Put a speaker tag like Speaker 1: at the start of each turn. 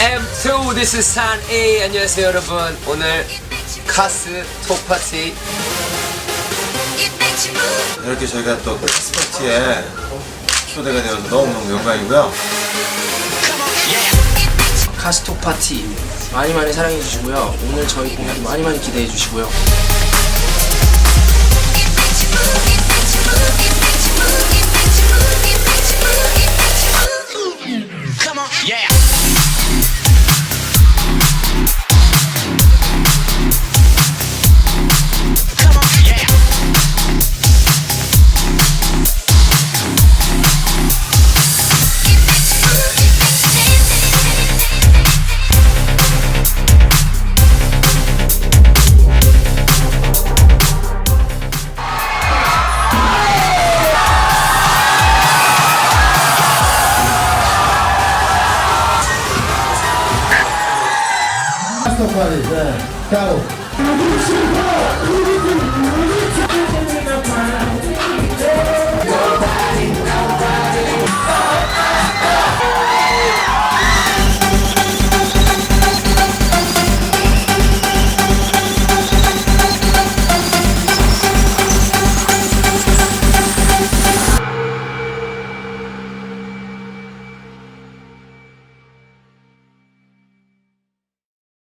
Speaker 1: M2 This is San A 안녕하세요 여러분 오늘 카스 톡파티
Speaker 2: 이렇게 저희가 또 스파티에 초대가 되어서 너무너무 영광이고요.
Speaker 3: 카스톡 파티 많이 많이 사랑해 주시고요. 오늘 저희 공연도 많이 많이 기대해 주시고요.
Speaker 4: 스 톱파리 네. 가고